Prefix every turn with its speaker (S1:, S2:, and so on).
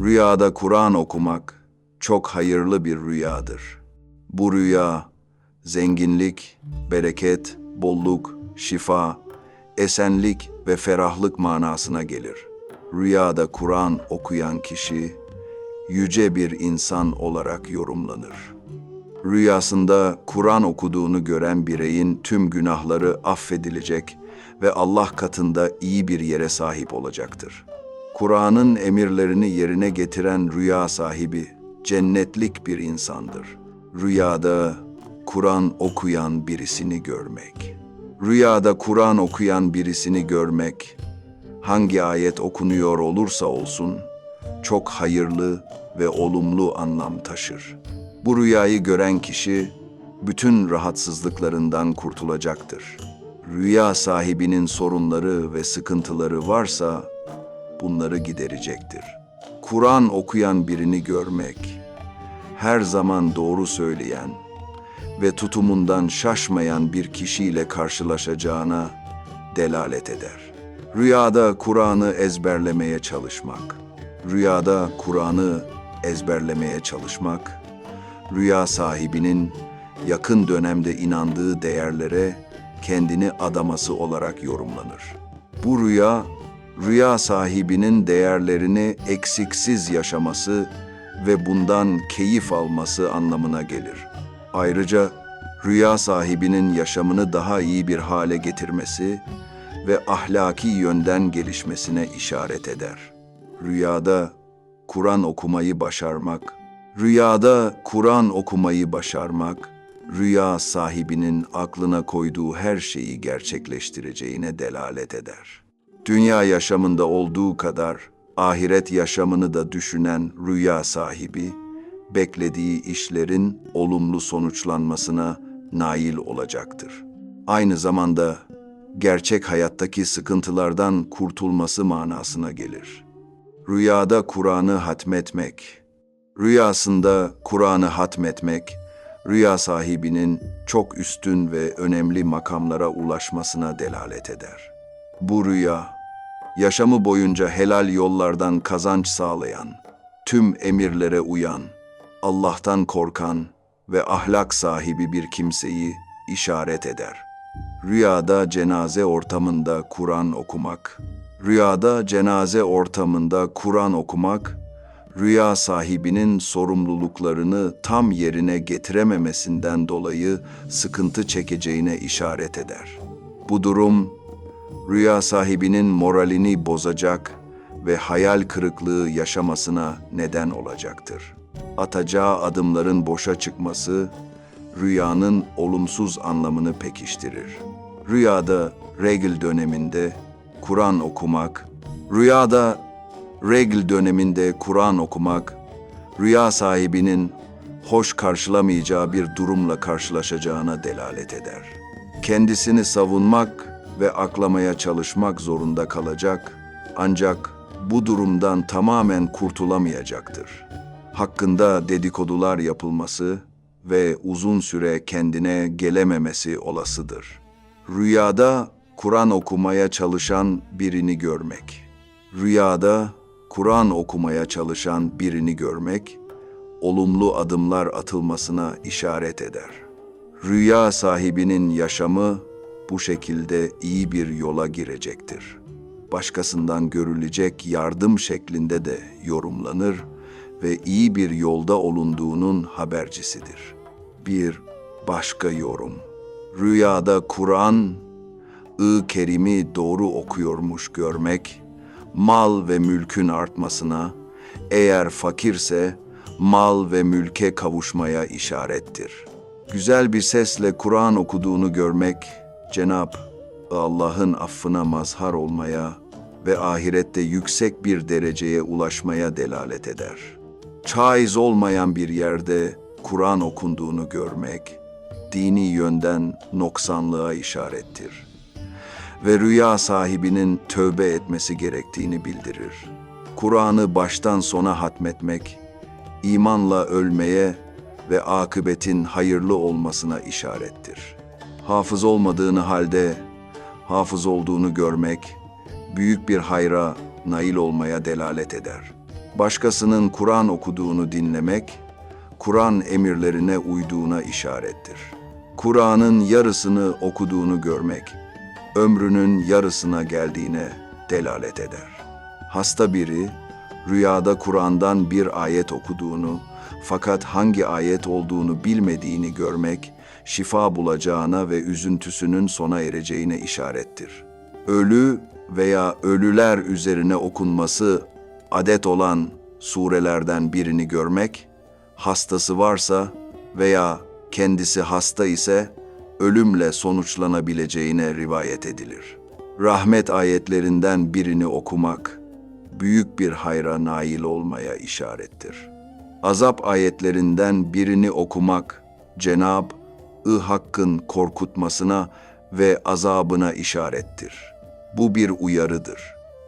S1: Rüyada Kur'an okumak çok hayırlı bir rüyadır. Bu rüya zenginlik, bereket, bolluk, şifa, esenlik ve ferahlık manasına gelir. Rüyada Kur'an okuyan kişi yüce bir insan olarak yorumlanır. Rüyasında Kur'an okuduğunu gören bireyin tüm günahları affedilecek ve Allah katında iyi bir yere sahip olacaktır. Kur'an'ın emirlerini yerine getiren rüya sahibi cennetlik bir insandır. Rüyada Kur'an okuyan birisini görmek. Rüyada Kur'an okuyan birisini görmek, hangi ayet okunuyor olursa olsun, çok hayırlı ve olumlu anlam taşır. Bu rüyayı gören kişi bütün rahatsızlıklarından kurtulacaktır. Rüya sahibinin sorunları ve sıkıntıları varsa bunları giderecektir. Kur'an okuyan birini görmek, her zaman doğru söyleyen ve tutumundan şaşmayan bir kişiyle karşılaşacağına delalet eder. Rüyada Kur'an'ı ezberlemeye çalışmak. Rüyada Kur'an'ı ezberlemeye çalışmak, rüya sahibinin yakın dönemde inandığı değerlere kendini adaması olarak yorumlanır. Bu rüya, rüya sahibinin değerlerini eksiksiz yaşaması ve bundan keyif alması anlamına gelir. Ayrıca rüya sahibinin yaşamını daha iyi bir hale getirmesi ve ahlaki yönden gelişmesine işaret eder. Rüyada Kur'an okumayı başarmak, rüyada Kur'an okumayı başarmak, rüya sahibinin aklına koyduğu her şeyi gerçekleştireceğine delalet eder. Dünya yaşamında olduğu kadar ahiret yaşamını da düşünen rüya sahibi, beklediği işlerin olumlu sonuçlanmasına nail olacaktır. Aynı zamanda gerçek hayattaki sıkıntılardan kurtulması manasına gelir. Rüyada Kur'an'ı hatmetmek, rüyasında Kur'an'ı hatmetmek, rüya sahibinin çok üstün ve önemli makamlara ulaşmasına delalet eder. Bu rüya, yaşamı boyunca helal yollardan kazanç sağlayan, tüm emirlere uyan, Allah'tan korkan ve ahlak sahibi bir kimseyi işaret eder. Rüyada cenaze ortamında Kur'an okumak. Rüyada cenaze ortamında Kur'an okumak, rüya sahibinin sorumluluklarını tam yerine getirememesinden dolayı sıkıntı çekeceğine işaret eder. Bu durum, rüya sahibinin moralini bozacak ve hayal kırıklığı yaşamasına neden olacaktır. Atacağı adımların boşa çıkması, rüyanın olumsuz anlamını pekiştirir. Rüyada regl döneminde Kur'an okumak, rüyada regl döneminde Kur'an okumak, rüya sahibinin hoş karşılamayacağı bir durumla karşılaşacağına delalet eder. Kendisini savunmak ve aklamaya çalışmak zorunda kalacak ancak bu durumdan tamamen kurtulamayacaktır. Hakkında dedikodular yapılması ve uzun süre kendine gelememesi olasıdır. Rüyada Kur'an okumaya çalışan birini görmek. Rüyada Kur'an okumaya çalışan birini görmek, olumlu adımlar atılmasına işaret eder. Rüya sahibinin yaşamı bu şekilde iyi bir yola girecektir. Başkasından görülecek yardım şeklinde de yorumlanır ve iyi bir yolda olunduğunun habercisidir. Bir başka yorum. Rüyada Kur'an, ı kerimi doğru okuyormuş görmek, mal ve mülkün artmasına, eğer fakirse mal ve mülke kavuşmaya işarettir. Güzel bir sesle Kur'an okuduğunu görmek, Cenab Allah'ın affına mazhar olmaya ve ahirette yüksek bir dereceye ulaşmaya delalet eder. Çaiz olmayan bir yerde Kur'an okunduğunu görmek, dini yönden noksanlığa işarettir ve rüya sahibinin tövbe etmesi gerektiğini bildirir. Kur'an'ı baştan sona hatmetmek, imanla ölmeye ve akıbetin hayırlı olmasına işarettir. Hafız olmadığını halde hafız olduğunu görmek, büyük bir hayra nail olmaya delalet eder. Başkasının Kur'an okuduğunu dinlemek, Kur'an emirlerine uyduğuna işarettir. Kur'an'ın yarısını okuduğunu görmek, ömrünün yarısına geldiğine delalet eder. Hasta biri, rüyada Kur'an'dan bir ayet okuduğunu, fakat hangi ayet olduğunu bilmediğini görmek, şifa bulacağına ve üzüntüsünün sona ereceğine işarettir. Ölü veya ölüler üzerine okunması adet olan surelerden birini görmek, hastası varsa veya kendisi hasta ise ölümle sonuçlanabileceğine rivayet edilir. Rahmet ayetlerinden birini okumak, büyük bir hayra nail olmaya işarettir. Azap ayetlerinden birini okumak, Cenab-ı Hakk'ın korkutmasına ve azabına işarettir. Bu bir uyarıdır.